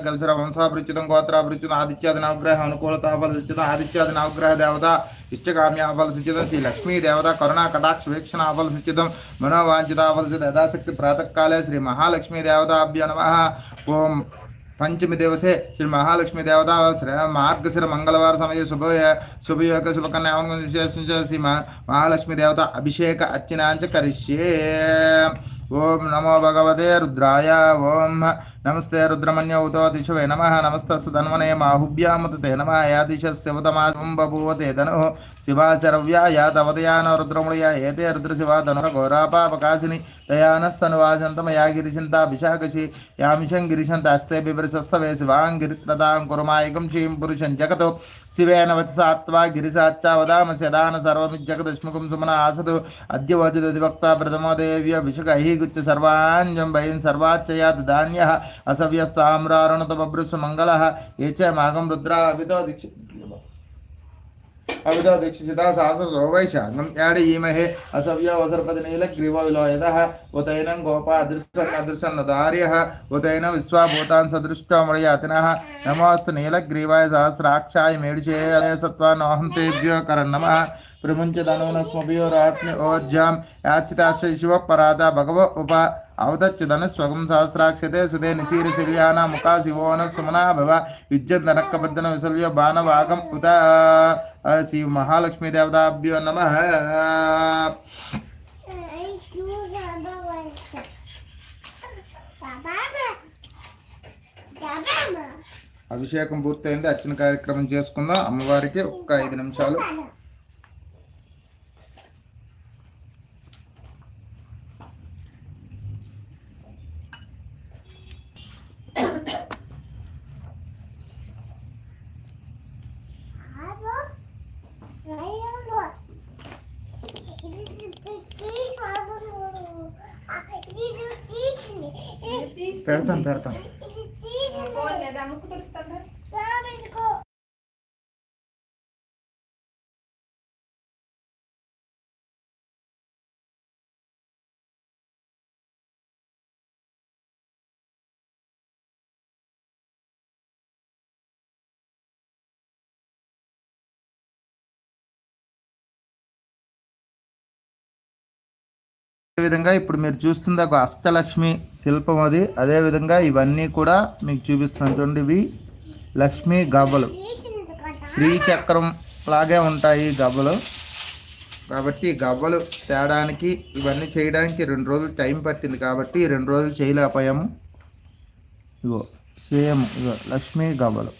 గల్సర వంశాభిరుచితం గోత్రాభిరుచితం ఆదిత్యాది నవగ్రహ అనుకూలత ఫలసిచితం ఆదిత్యాది నవగ్రహ దేవత ఇష్టకామ్య ఫలసిచితం శ్రీ లక్ష్మీ దేవత కరుణా కటాక్ష వీక్షణ ఫలసిచితం మనోవాంఛిత ఫలసిత యథాశక్తి ప్రాతకాలే శ్రీ మహాలక్ష్మీ దేవతాభ్య నమ. ఓం పంచమి దివసే శ్రీ మహాలక్ష్మి దేవత మార్గశిర మంగళవార సమయ శుభ శుభయోగ శుభకన్యా విశేషించ శ్రీ మహా- మహాలక్ష్మి దేవత అభిషేక అర్చనాంచ కరిష్యే. ఓం నమో భగవతే రుద్రాయ. ఓం నమస్తే రుద్రమన్యౌతో దిశవే నమ. నమస్తస్సు ధన్వనే మాహుభ్యాముతే నమ. యాదిశ దిశస్యవతమాసం బభూవతే ధను శివాశరవ్యా యా తవదయాన రుద్రముడయ ఏతే రుద్రశివా ధనుర ఘోరాపాపకాశిని దయానస్తనువాజంతమయా గిరిశంత విశాఖశి యామిషం గిరిశంత అస్తే బిభ్రశస్తవే శివాం గిరిత్రతాం కురుమాయకం క్షీం పురుషం జగతో. శివేన వత్సాత్వా గిరిశాచ్చా వదామ శదాన సర్వమిజ్జగదశ్ముఖం సుమన ఆసదు. అద్య వదివక్త ప్రథమోదేవ్య విషుకైగుచ్చ సర్వాంజం భయం సర్వాచ్చయాత్ ధాన్య. అసవ్యస్తామ్రారుణత బభ్రుసు మంగళ. ఏ చ మాగం రుద్ర అభితో దీక్ష అవిదో దీక్షిత సాహస సోవైశాంగం. యాడీమహే అసవ్య వసర్పతి నీల గ్రీవ విలోయద ఉతైనం గోప అదృశన్ అదృశన్ దార్య. ఉతైన విశ్వాభూతాన్ సదృష్టమడయాతిన నమోస్తు నీలగ్రీవాయ సహస్రాక్షాయ మేడిచే సత్వానోహంతేభ్యో కరన్నమ ప్రముంచదనూనస్మభియోరాత్మి ఓర్జాం యాచితాశ్రయ శివ పరాధ భగవ ఉప అవతచ్యుదను స్వగం సహస్రాక్షతే సుదే నిశీరశిల్యాన ముఖా శివోన సుమనా భవ విద్యున్నరక్కబద్ధన విశల్యో బాణవాగం ఉత శ్రీ మహాలక్ష్మీ దేవతాభ్యో నమ అభిషేకం పూర్తయింది. అర్చన కార్యక్రమం చేసుకుందాం. అమ్మవారికి ఒక్క ఐదు నిమిషాలు. Perdón, perdón. అదే విధంగా ఇప్పుడు మీరు చూస్తుంది ఒక అష్టలక్ష్మి శిల్పం అది. అదేవిధంగా ఇవన్నీ కూడా మీకు చూపిస్తున్నాను. చూడండి ఇవి లక్ష్మీ గవ్వలు. శ్రీచక్రం లాగే ఉంటాయి ఈ గవ్వలు. కాబట్టి గవ్వలు తేడానికి ఇవన్నీ చేయడానికి రెండు రోజులు టైం పట్టింది కాబట్టి రెండు రోజులు చేయలేకపోయాము. ఇగో సేమ్ ఇగో లక్ష్మీ గవ్వలు.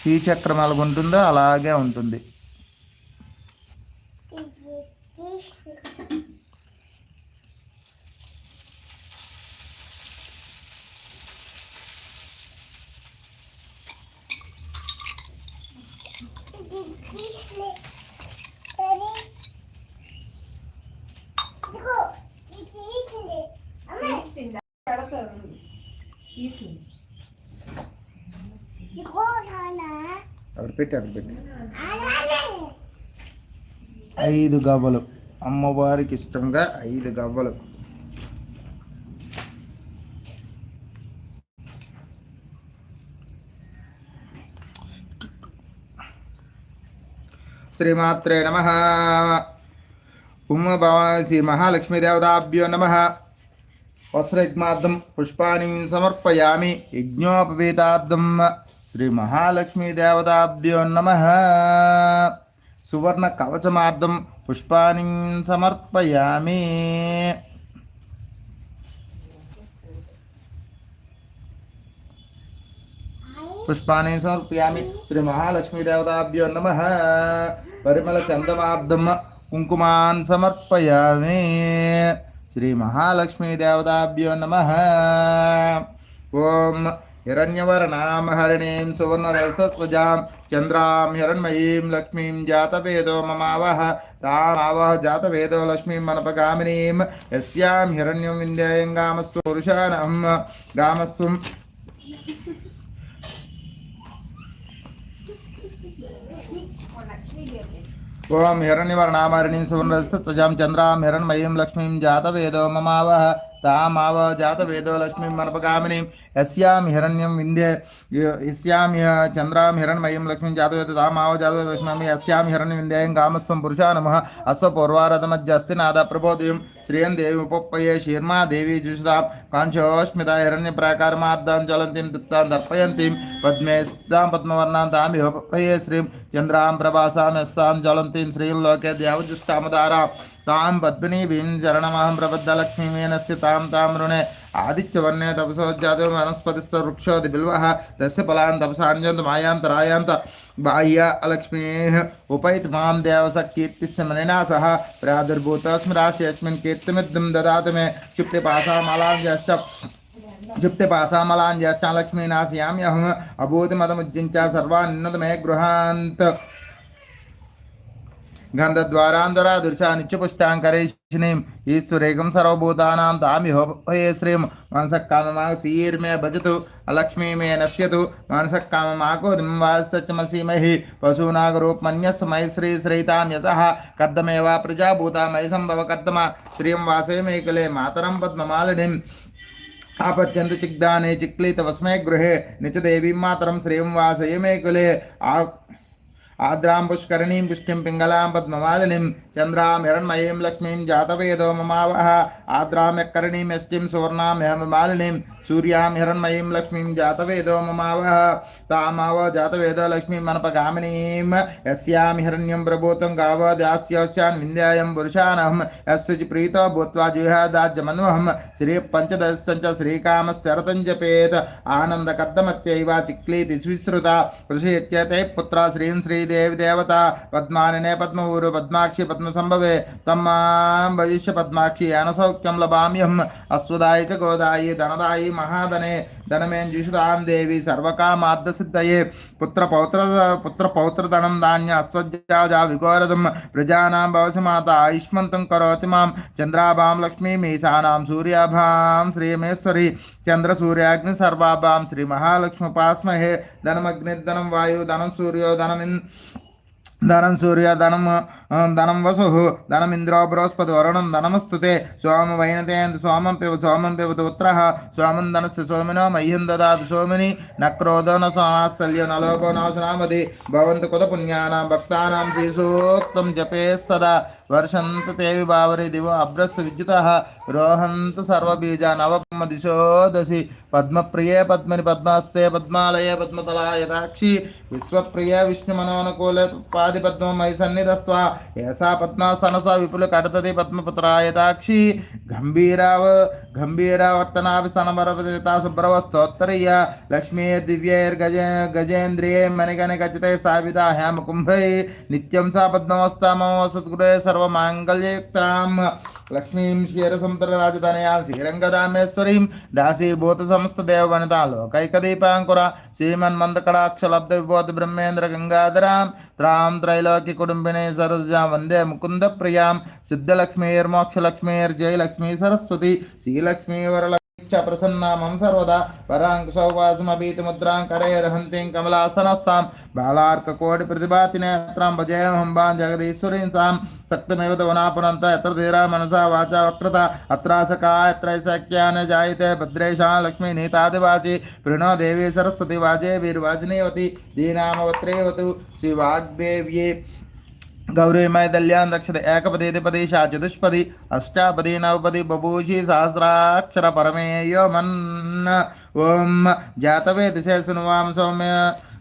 శ్రీచక్రం ఎలాగ ఉంటుందో అలాగే ఉంటుంది. అక్కడ పెట్టి అక్కడ పెట్టి. ఐదు గవ్వలు. అమ్మవారికి ఇష్టంగా ఐదు గవ్వలు. శ్రీమాత్రే నమ ఉమ శ్రీ మహాలక్ష్మీదేవతాభ్యో నమ వస్త్రయజ్ఞార్థం పుష్పాని సమర్పయామి యజ్ఞోపవీతార్థం శ్రీ మహాలక్ష్మీదేవతాభ్యో నమ సువర్ణ కవచమార్థం పుష్పాని సమర్పయామి పుష్పాణి సమర్పయామి శ్రీ మహాలక్ష్మీదేవతాభ్యో నమ పరిమళ చందమార్థం కుంకుమాన్ సమర్పయామి శ్రీ మహాలక్ష్మీదేవతాభ్యో నమ ఓం హిరణ్యవర్ణాం హరిణీం సువర్ణరస్తస్వజాం చంద్రాం హిరణ్మయీం లక్ష్మీం జాతవేదో మమావహ తామావహ జాతవేదో లక్ష్మీం మనపగామినీం యస్యాం హిరణ్యం ఓం హిరణ్యవర్ణామరణీం సువర్ణరస్తస్వజాం చంద్రాం హిరణ్మయీం లక్ష్మీం జాతవేదో మమావహ తామావ జాతవేదో లక్ష్మీం మనపగామినీం यस्याम हिरण्यम विंध्य यस्याम चंद्राम हिरणमयीम लक्ष्मी जातो आव जातो लक्ष्मी यस्याम हिरण्य विंध्ययं कामस्व पुरुषा नमः। अश्व पौर्वारथमज्जस्ति नाद प्रबोधयं श्रियं देवी उपपये शीर्मा देवी जुषतां। काञ्चोस्मिता हिरण्यप्राकारमार्दां ज्वलन्तीं दुप्तां दर्पयन्तीं। पद्मे स्थितां पद्मवर्णां तां विपपये श्रीं। चन्द्रां प्रभासां यस्सां ज्वलन्तीं। श्रीं लोके द्यावजुष्टामुदारां तां पद्मिनी भीं तां तां ऋणे आदित्यवर्णे तपसोज्जातो वनस्पतिस्तवृक्षोदिबिल्वः तस्य फलान् तपसाञ्जन्त मायान्तरायान्त बाह्य अलक्ष्मीः उपैत माँ देवसकीर्तिस्य मनिना सह प्रादुर्भूतस्मराशि कीर्तिमिद्रं ददातु मे क्षुप्ते पाशामालाञ्जश्च लक्ष्मी नाशियाम्यहम लक्ष्मीनाशयाम्यहम् अभूतमदमुज्जिञ्च सर्वान्नतमे गृहांत గంధద్వారాంధరా దృశా నిత్యపుష్టాంకరేషిణీం ఈశ్వరేకం సర్వభూతానాం తామిహోపయే శ్రీం మనసః కామమాసీర్మే భజతు అలక్ష్మీ మే నశ్యతు మనసః కామమాకో దింవాసమసీమహి పశూనాగరూపమన్యస్ మై శ్రీ శ్రీతాం యసః కర్దమేవా ప్రజాభూతా మై సంభవ కర్దమ శ్రీం వాసే మేకలే మాతరం పద్మమాలినిం आपत्यन्त चिग्दाने चिक्लितवस्मै गृहे नित्यदेवीं मातरं श्रियं वासये मे कुले आ ఆద్రాం పుష్కరణీం పుష్టిం పింగళాం పద్మమాలినిం चन्द्रां हिरण्मयीं लक्ष्मीं जातवेदो ममावः आद्रां यक्करणीं यष्टिं सुवर्णां हेममालिनीं सूर्यां हिरण्मयीं लक्ष्मीं जातवेदो ममावः तामाव जातवेदो लक्ष्मीं मनपगामिनीं यस्यां हिरण्यं प्रभूतं गाव दास्योस्यान् विन्द्यायं पुरुषानहं यस्सुचि प्रीतो भूत्वा जुहादाज्यमन्वहं श्री पञ्चदशञ्च श्रीकामशरतं जपेत्, आनन्दकर्दमच्चैव चिक्लीति स्विश्रुता ऋषित्यते पुत्रा श्रीं श्रीदेवी देवता, पद्मानिने पद्मऊरु पद्माक्षि సంభవే తమ్మాం భజిష్య పద్మాక్షి అనసౌఖ్యం లభామ్యం అశ్వదాయి చ గోదాయి ధనదాయి మహాధనే ధనమేంజుషుదాం దేవి సర్వకామార్థసిద్ధయే పుత్ర పౌత్ర పుత్ర పౌత్రధనం ధాన్య అశ్వజాజా విఘోరదం ప్రజానాం భవసి మాత ఆయుష్మంతం కరోతి మాం చంద్రాభాం లక్ష్మీమీశానాం సూర్యాభాం శ్రీమేశ్వరి చంద్ర సూర్యాగ్ని సర్వాభాం శ్రీ మహాలక్ష్మి పాస్మహే ధనమగ్నిర్ధనం వాయు ధనం సూర్యో ధనమిన్ ధనం ఆ, ధనం వసు ధనం ఇంద్రో బృహస్పతి వరుణం ధనమస్తుతే సోమ వైనతేంద్ర సోమం పివ సోమం పిబత ఉత్తర సోమం ధనస్య సోమినో మహ్యం దాదు సోమిని నక్రోధో న సోమాత్సల్య నలోభో నాశనామది భవంతు కుత పుణ్యానాం భక్తానాం శ్రీసూక్తం జపే సదా వర్షంత తేవి బావరి దివో అభ్రస్ విద్యుత రోహంత సర్వబీజ నవపద్మ దిశో దశి పద్మప్రియే పద్మని పద్మాస్తే పద్మాలయే పద్మతలాయ రాక్షి విశ్వప్రియ విష్ణుమనోనుకూల పాది పద్మం మై సన్నిధస్వ ఏసా పద్మాస్తనస విపుల కడతది పద్మపుత్రాయతాక్షి గంభీరావ గంభీరావర్తనాభిస్తనవరవితా శుభ్రవస్తోత్తరీయ లక్ష్మీ దివ్యైర్గజ గజేంద్రియే మణిగణ గజితే స్థాపిత హేమకుంభై నిత్యం సా పద్మవస్తామో సద్గురే సర్వమాంగళ్యయుక్తాం లక్ష్మీం క్షీరసముద్ర రాజధానయా శ్రీరంగదామేశ్వరీం దాసీభూత సమస్త దేవవనితా లోకైకదీపాంకుర శ్రీమన్మందకడాక్షలబ్ధ విభూతి బ్రహ్మేంద్ర గంగాధరాం త్రాం త్రైలోకి కుటుంబినే సరస్జా వందే ముకుంద ప్రియాం సిద్ధలక్ష్మీర్మోక్షలక్ష్మీర్జయలక్ష్మీ సరస్వతి శ్రీలక్ష్మీ వరల ప్రసన్నామం సర్వదా వరాంక సౌవాసమీతి ముద్రాం కరయర్హంతిం కమలాసనస్తాం బాళార్క కోటి ప్రతిభాతినేత్రాం భజేహం బాం జగదీశ్వరీం తాం సక్తమేవ దవనాపునంత ఎత్ర ధీరా మనసా వాచా వక్రత అత్రాసకా ఎత్రైశక్యాన జాయితే భద్రేషాం లక్ష్మీ నీతాదివాచి ప్రణో దేవి సరస్వతి వాజే వీర్వాజినీవతి దీనామవత్రేవతు శివాగ్దేవ్యే గౌరీమయ దళ్యాం దక్షత ఏకపదేది పదేశ చతుష్పది అష్టాపది నవపది బభూషి సహస్రాక్షర పరమేయో మన్ ఓం జాతవేది శేషనువాం సౌమ్య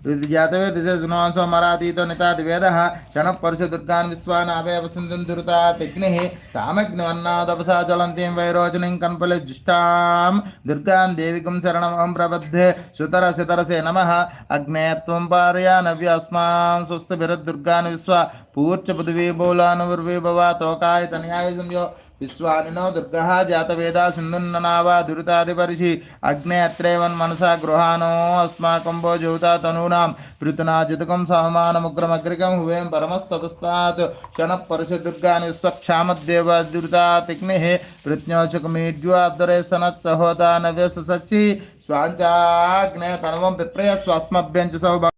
जातवे दिशे सुनुवां सोमरातीतो नितादिवेदः क्षणः परशु दुर्गान् विश्वानाभे वसन्तं दुरितातिग्निः कामग्निवन्नादपसा ज्वलन्तीं वैरोचनीं कन्पले जुष्टां दुर्गां देविकं शरणमहं प्रबद्धे सुतरसितरसे नमः अग्ने त्वं पारयानव्य अस्मान् स्वस्तिभिरद्दुर्गान् विश्वा पूर्च पृथिवी बोलानुर्वी भवा तोकाय तनयाय संयो विश्वानिनो दुर्गः जातवेदा सिन्धुन्ननावा दुरितादिपर्षि अग्ने अत्रैवन् मनसा गृहाणो अस्माकं भो ज्योता तनूनां। पृतुना जितकं सहमानमुग्रमग्रिकं हुवें परमः सतस्तात् क्षणः परशुदुर्गानि विश्वक्षामद्देव दुरितातिग्निः पृत्न्योचकमीड्युआदरे सनत्सहोता नव्यससच्चि। स्वाञ्चाग्ने तनवं विप्रयस्वस्मभ्यञ्च सौभ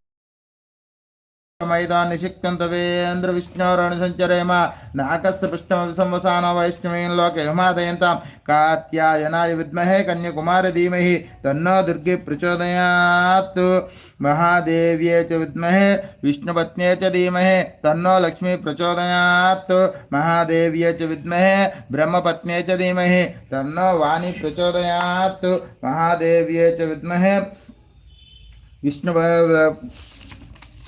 మైదాన్ని శక్తింతవేంద్ర విష్ణురాణి సంచరేమ. నాకస్సపృష్టమపి సంవసాన వైష్ణవేన్ లోకే హుమాదయంతాం కాత్యాయనాయ విద్మహే కన్యకుమార ధీమహి. తన్నో దుర్గి ప్రచోదయాత్. మహాదేవ్యే చ విద్మహే. విష్ణుపత్నే చ ధీమహే. తన్నో లక్ష్మీ ప్రచోదయాత్. మహాదేవ్యే చ విద్మహే. బ్రహ్మపత్నే చ ధీమహి. తన్నో వాణి ప్రచోదయాత్. మహాదేవ్యే చ విద్మహే. విష్ణు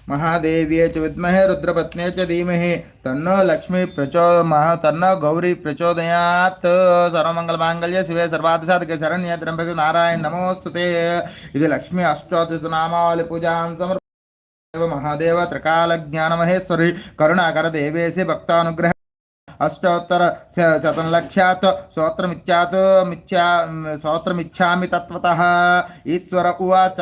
महादेव्ये च विद्महे, रुद्रपत्न्ये च धीमहि। तन्नो लक्ष्मी प्रचोद महा तन्नो गौरी प्रचोदयात्। सर्वमङ्गलमाङ्गल्ये शिवे सर्वार्थसाधके शरण्ये त्र्यम्बके नारायण नमोस्तुते इति लक्ष्मी अष्टोत्तरनामावली पूजां समर्प देव महादेव त्रिकालज्ञानमहेश्वरि। करुणाकर देवेशि भक्तानुग्रह అష్టోత్తర శతం లక్ష్యాత్ శ్రోత్రమిత్యాత్ మిథ్యా సోత్రమిచ్చామి తత్వత. ఈశ్వర ఉవాచ.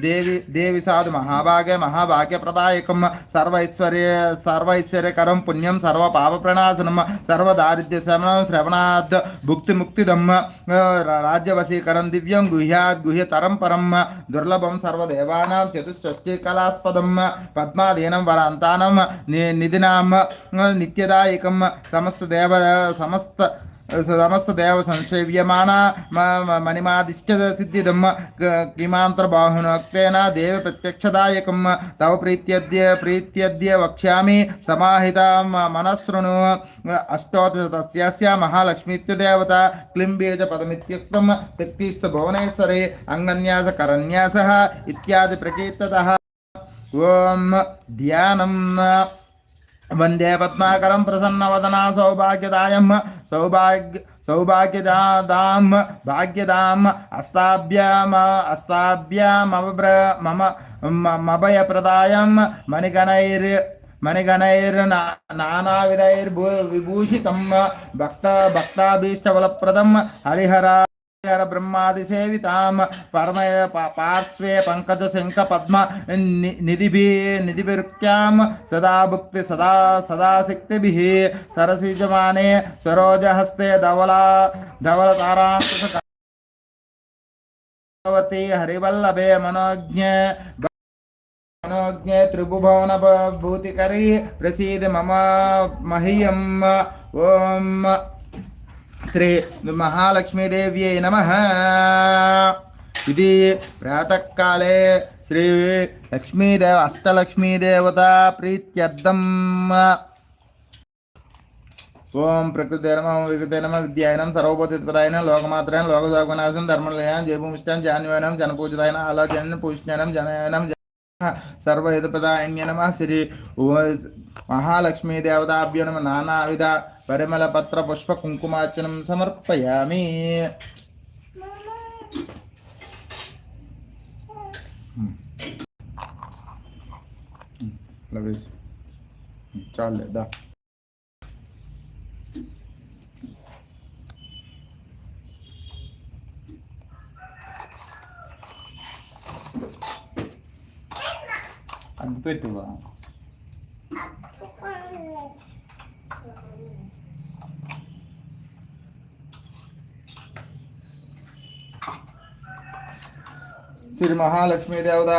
దేవి దేవి సాధు మహాభాగ్య మహాభాగ్యప్రదాయకం. సర్వైశ్వర్య సర్వైశ్వర్యకరం పుణ్యం సర్వ పాప ప్రణాశనం సర్వదారిద్ర్య శ్రవణం శ్రవణాద్ భుక్తి ముక్తిదం రాజ్యవశీకరం దివ్యం గుహ్యాద్ గుహ్యతరం పరం. దుర్లభం సర్వదేవానాం చతుషష్ఠి కళాస్పదం పద్మాధీనం వరాంతానం నిధినాం నిత్యదాయకం. సమస్త దేవ సమస్త సమస్త దేవ సంసేవ్యమాన మణిమాదిష్ట సిద్ధిదమ్మ సిద్ధిదం కిమాంతర్బాహునోక్తేన దేవ ప్రత్యక్షదాయకం తవ ప్రీత్యద్య ప్రీత్యద్య వక్ష్యామి సమాహిత మనస్రును అష్టోదశతస్య మహాలక్ష్మీత్యదేవత క్లిం బీజ పదమిత్యుక్తం శక్తిస్థ భువనేశ్వరి అంగన్యాస కరన్యాస ఇత్యాది ప్రకీర్తత. ఓం ధ్యానం. వందే పద్మాకరం ప్రసన్నవదనా సౌభాగ్యదాయం సౌభాగ్య సౌభాగ్యదాం భాగ్యదాం అస్తాభ్యామ అస్తాభ్యామవ్ర మమ మభయప్రదాయం మణిగణైర్ మణిగణైర్ నానావిధైర్భూ విభూషితం భక్త భక్తాభీష్టవలప్రదం హరిహరా पार्श्वे पङ्कजशङ्ख पद्म नि- निधिभिः निधिभिरुक्त्यां सदा भुक्ति, सदा सदा शक्तिभिः सरसिजमाने सरोजहस्ते धवला धवलताराङ्कुश भगवती हरिवल्लभे मनोज्ञ, मनोज्ञे त्रिभुवन भूतिकरी प्रसीद मम मह्यम् ॐ శ్రీ మహాలక్ష్మీదేవ్యై నమ. ఇది ప్రాతకాలే శ్రీ లక్ష్మీదేవ అష్టలక్ష్మీదేవత ప్రీత్యర్థం. ఓం ప్రకృతి నమ వికృతి నమ విద్యాయనం సర్వభూతిపదాయన లోకమాత్రేణ లోకసాగునాశం ధర్మలయాన్ జయభూమిష్టాన్ జాన్వయనం జనపూజితాయన అలా జన పూజనం జనయనం సర్వహితపదాయన్య నమ శ్రీ మహాలక్ష్మీ దేవతాభ్యో నమ నానావిధ పరిమళ పత్ర పుష్ప కుంకుమార్చనం సమర్పయామి లవేసి అది పెట్టువా శ్రీ మహాలక్ష్మీ దేవత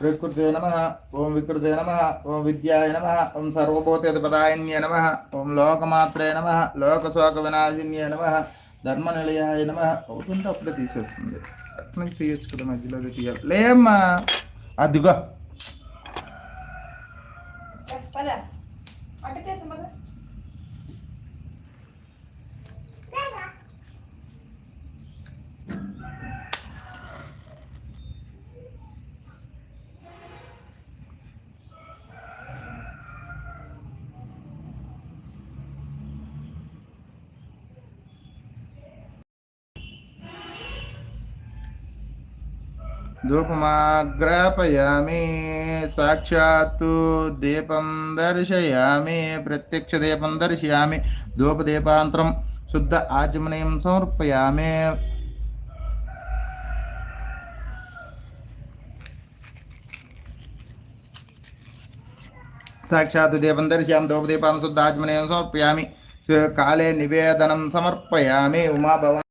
ప్రకృతే నమ ఓం వికృతే నమ ఓం విద్యాయ నమ ఓం సర్వభూతపదాయన్య నమ ఓం లోకమాత్రే నమ లోకశోక వినాశిన్య నమ ధర్మనిలయాయ నమ. అవుతుంటే అప్పుడే తీసేస్తుంది. అట్లా నుంచి తీయచ్చు కదా మధ్యలో తీయాలి. లేమ్మా అదిగో. ధూపమాగ్రాపయామి సాక్షాత్తు దీపం దర్శయామి ప్రత్యక్ష దీపం దర్శయామి ధూపదీపాంతరం శుద్ధ ఆచమనీయం సమర్పయామి సాక్షాత్ దీపం దర్శయామి ధూపదీపాం శుద్ధ ఆచమనీయం సమర్పయామి కాలే నివేదనం సమర్పయామి ఉమాభవ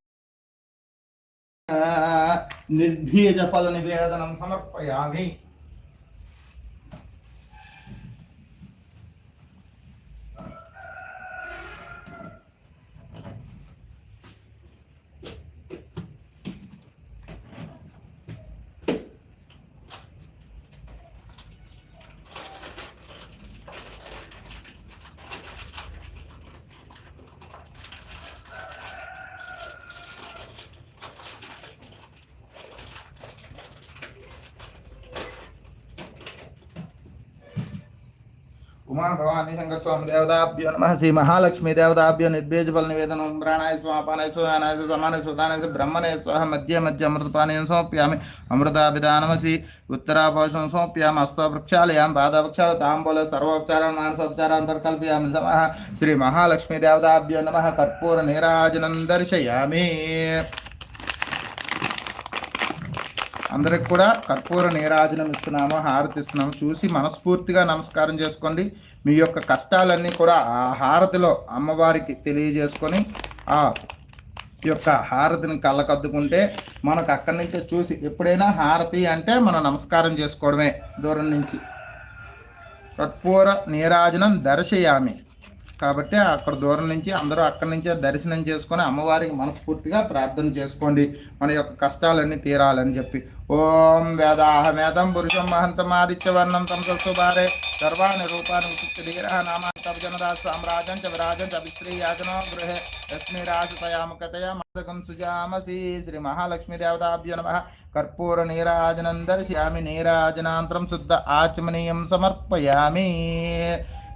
నిర్భీజ ఫల నివేదనం సమర్పయామి. ఉమా భవానీ శంకర స్వామి దేవతాభ్యో నమ. శ్రీ మహాలక్ష్మి దేవతాభ్యో నిర్భేజ ఫల నివేదనం. ప్రాణాయ స్వాపానాయ స్వానాయ సమాన స్వదానాయ బ్రహ్మణే స్వాహ మధ్య మధ్య అమృతపానీయం సమర్ప్యామి. అమృతాభిధానమసి ఉత్తరాపోషం సమర్ప్యామి. హస్తవృక్షాలయాం పాదవృక్షాల తాంబూల సర్వోపచారాన్ మానసోపచారాన్ని పరికల్పయామి నమ. శ్రీ మహాలక్ష్మి దేవతాభ్యో నమ. కర్పూర నీరాజనం దర్శయామి. అందరికి కూడా కర్పూర నీరాజనం ఇస్తున్నాము హారతి ఇస్తున్నాము. చూసి మనస్ఫూర్తిగా నమస్కారం చేసుకోండి. మీ యొక్క కష్టాలన్నీ కూడా ఆ హారతిలో అమ్మవారికి తెలియజేసుకొని ఆ యొక్క హారతిని కళ్ళకద్దుకుంటే మనకు అక్కడి నుంచే చూసి ఎప్పుడైనా హారతి అంటే మనం నమస్కారం చేసుకోవడమే. దూరం నుంచి. కర్పూర నీరాజనం దర్శయామి. కాబట్టి అక్కడ దూరం నుంచి అందరూ అక్కడి నుంచే దర్శనం చేసుకొని అమ్మవారికి మనస్ఫూర్తిగా ప్రార్థన చేసుకోండి. మన యొక్క కష్టాలన్నీ తీరాలని చెప్పి. ఓం వేదాహ మేధం పురుషం మహంతం ఆదిత్యవర్ణం తం సర్వాణి రూపాన్ని ఉచిత నామాజనరా సామ్రాజం చ విరాజం చ విశ్రీ గృహే లక్ష్మీ రాజతయాముఖతయా సుజామసి శ్రీ మహాలక్ష్మీ నమ. కర్పూర నీరాజనం దర్శయామి. నీరాజనాంతరం శుద్ధ ఆచమనీయం సమర్పయామి.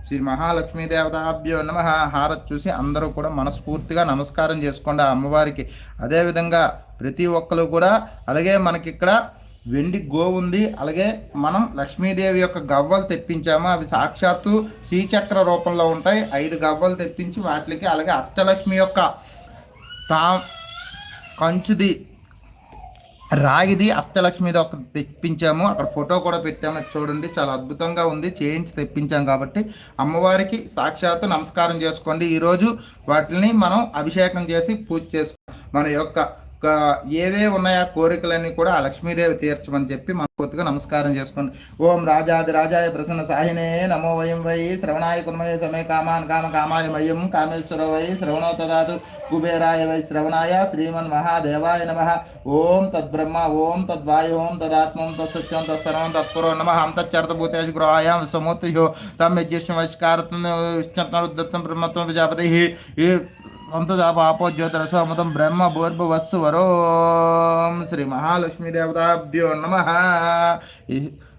శ్రీ మహాలక్ష్మీ దేవతాభ్యో నమ. హారత్ చూసి అందరూ కూడా మనస్ఫూర్తిగా నమస్కారం చేసుకోండి ఆ అమ్మవారికి. అదేవిధంగా ప్రతి ఒక్కరు కూడా అలాగే మనకి ఇక్కడ వెండి గోవు ఉంది. అలాగే మనం లక్ష్మీదేవి యొక్క గవ్వలు తెప్పించాము. అవి సాక్షాత్తు శ్రీచక్ర రూపంలో ఉంటాయి. ఐదు గవ్వలు తెప్పించి వాటికి అలాగే అష్టలక్ష్మి యొక్క తా కంచుది రాగిది అష్టలక్ష్మిది ఒక తెప్పించాము. అక్కడ ఫోటో కూడా పెట్టాము. చూడండి చాలా అద్భుతంగా ఉంది. చేయించి తెప్పించాం కాబట్టి అమ్మవారికి సాక్షాత్తు నమస్కారం చేసుకోండి. ఈరోజు వాటిని మనం అభిషేకం చేసి పూజ చేసుకో మన యొక్క ఏవే ఉన్నాయా కోరికలన్నీ కూడా ఆ లక్ష్మీదేవి తీర్చమని చెప్పి మనస్ఫూర్తిగా నమస్కారం చేసుకోండి ఓం రాజాది రాజాయ ప్రసన్న సాహినే నమో వయం వై శ్రవణాయ కుర్మయ సమే కామాన్ కామ కామాయ మయం కామేశ్వర వై శ్రవణో తదాతు కుబేరాయ వై శ్రవణాయ శ్రీమన్ మహాదేవాయ నమ. ఓం తద్బ్రహ్మ ఓం తద్వాయు ఓం తదాత్మం తత్సత్యం తత్సర్వం తత్పురో నమ. హం తచ్చర్తభూతేషు గృహాయాం సమూర్తియో తమ్ యజ్ఞ విష్కారత్వం విష్ణుత్వం బ్రహ్మత్వం ప్రజాపతి ఈ అంతదాప ఆపో బ్రహ్మ భూర్భువస్సు వరోం శ్రీ మహాలక్ష్మీ దేవతాభ్యో నమ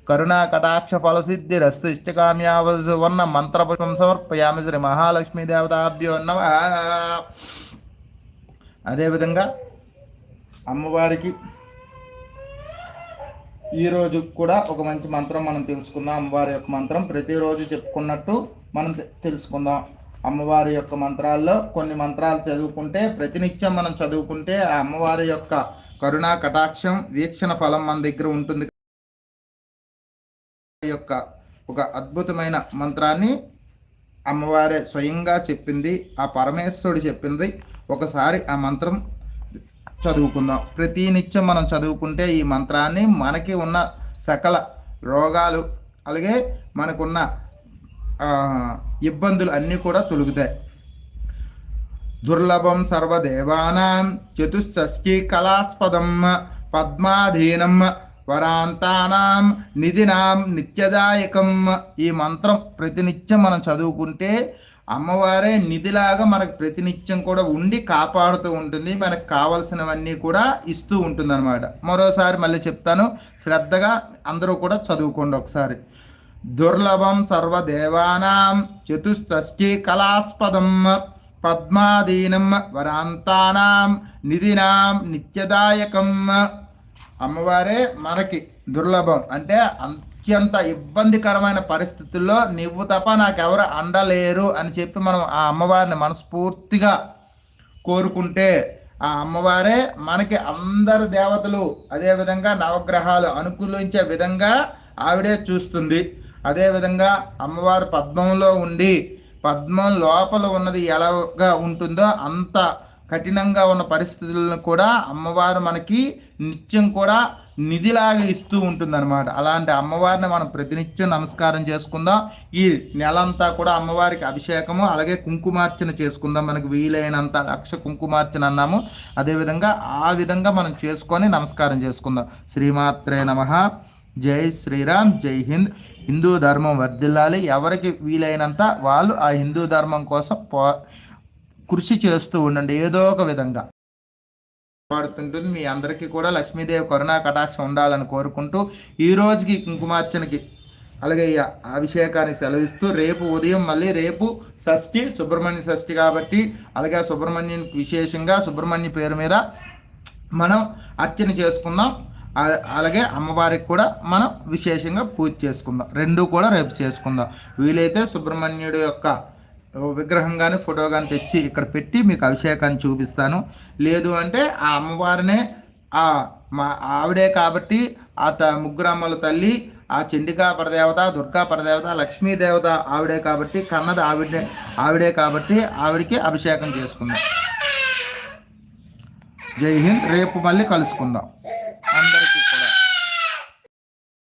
కరుణా కటాక్ష ఫల సిద్ధిరస్తు ఇష్టకామ్యావసు వర్ణ మంత్రపుష్పం సమర్పయామి శ్రీ మహాలక్ష్మీ దేవతాభ్యో నమ అదేవిధంగా అమ్మవారికి ఈరోజు కూడా ఒక మంచి మంత్రం మనం తెలుసుకుందాం. అమ్మవారి యొక్క మంత్రం ప్రతిరోజు చెప్పుకున్నట్టు మనం తె- తెలుసుకుందాం. అమ్మవారి యొక్క మంత్రాల్లో కొన్ని మంత్రాలు చదువుకుంటే ప్రతినిత్యం మనం చదువుకుంటే ఆ అమ్మవారి యొక్క కరుణా కటాక్షం వీక్షణ ఫలం మన దగ్గర ఉంటుంది. యొక్క ఒక అద్భుతమైన మంత్రాన్ని అమ్మవారే స్వయంగా చెప్పింది ఆ పరమేశ్వరుడు చెప్పింది. ఒకసారి ఆ మంత్రం చదువుకుందాం. ప్రతి నిత్యం మనం చదువుకుంటే ఈ మంత్రాన్ని మనకి ఉన్న సకల రోగాలు అలాగే మనకున్న ఇబ్బందులు అన్నీ కూడా తొలుగుతాయి. దుర్లభం సర్వదేవానాం చతుషష్ఠీ కళాస్పదం పద్మాధీనం వరాంతానాం నిధినాం నిత్యదాయకం. ఈ మంత్రం ప్రతినిత్యం మనం చదువుకుంటే అమ్మవారే నిధిలాగా మనకు ప్రతినిత్యం కూడా ఉండి కాపాడుతూ ఉంటుంది. మనకు కావలసినవన్నీ కూడా ఇస్తూ ఉంటుంది అనమాట మరోసారి మళ్ళీ చెప్తాను. శ్రద్ధగా అందరూ కూడా చదువుకోండి ఒకసారి. దుర్లభం సర్వదేవానాం చతుషష్ఠీ కళాస్పదం పద్మాదీనం వరాంతానాం నిధినాం నిత్యదాయకం అమ్మవారే మనకి దుర్లభం. అంటే అత్యంత ఇబ్బందికరమైన పరిస్థితుల్లో నువ్వు తప్ప నాకెవరు అండలేరు అని చెప్పి మనం ఆ అమ్మవారిని మనస్ఫూర్తిగా కోరుకుంటే ఆ అమ్మవారే మనకి అందరు దేవతలు అదేవిధంగా నవగ్రహాలు అనుకూలించే విధంగా ఆవిడే చూస్తుంది. అదేవిధంగా అమ్మవారు పద్మంలో ఉండి పద్మం లోపల ఉన్నది ఎలాగా ఉంటుందో అంత కఠినంగా ఉన్న పరిస్థితులను కూడా అమ్మవారు మనకి నిత్యం కూడా నిధిలాగా ఇస్తూ ఉంటుందన్నమాట. అలాంటి అమ్మవారిని మనం ప్రతినిత్యం నమస్కారం చేసుకుందాం. ఈ నెలంతా కూడా అమ్మవారికి అభిషేకము అలాగే కుంకుమార్చన చేసుకుందాం. మనకు వీలైనంత లక్ష కుంకుమార్చన అన్నాము. అదేవిధంగా ఆ విధంగా మనం చేసుకొని నమస్కారం చేసుకుందాం. శ్రీమాత్రే నమ. జై శ్రీరామ్. జై హింద్. హిందూ ధర్మం వర్ధిల్లాలి. ఎవరికి వీలైనంత వాళ్ళు ఆ హిందూ ధర్మం కోసం పో కృషి చేస్తూ ఉండండి. ఏదో ఒక విధంగా. పడుతుంటుంది. మీ అందరికీ కూడా లక్ష్మీదేవి కరుణా కటాక్షం ఉండాలని కోరుకుంటూ ఈ రోజుకి కుంకుమార్చనకి అలాగే అభిషేకాన్ని సెలవిస్తూ రేపు ఉదయం మళ్ళీ రేపు షష్ఠి సుబ్రహ్మణ్య షష్ఠి కాబట్టి అలాగే ఆ సుబ్రహ్మణ్యునికి విశేషంగా సుబ్రహ్మణ్య పేరు మీద మనం అర్చన చేసుకుందాం. అలాగే అమ్మవారికి కూడా మనం విశేషంగా పూజ చేసుకుందాం. రెండు కూడా రేపు చేసుకుందాం. వీలైతే సుబ్రహ్మణ్యుడు యొక్క విగ్రహం కానీ ఫోటో కానీ తెచ్చి ఇక్కడ పెట్టి మీకు అభిషేకాన్ని చూపిస్తాను. లేదు అంటే ఆ అమ్మవారినే ఆ మా ఆవిడే కాబట్టి ఆ త ముగ్గురమ్మల తల్లి ఆ చండికా పరదేవత దుర్గా పరదేవత లక్ష్మీదేవత ఆవిడే కాబట్టి కన్నది ఆవిడే ఆవిడే కాబట్టి ఆవిడికి అభిషేకం చేసుకుందాం. జై హింద్. రేపు మళ్ళీ కలుసుకుందాం.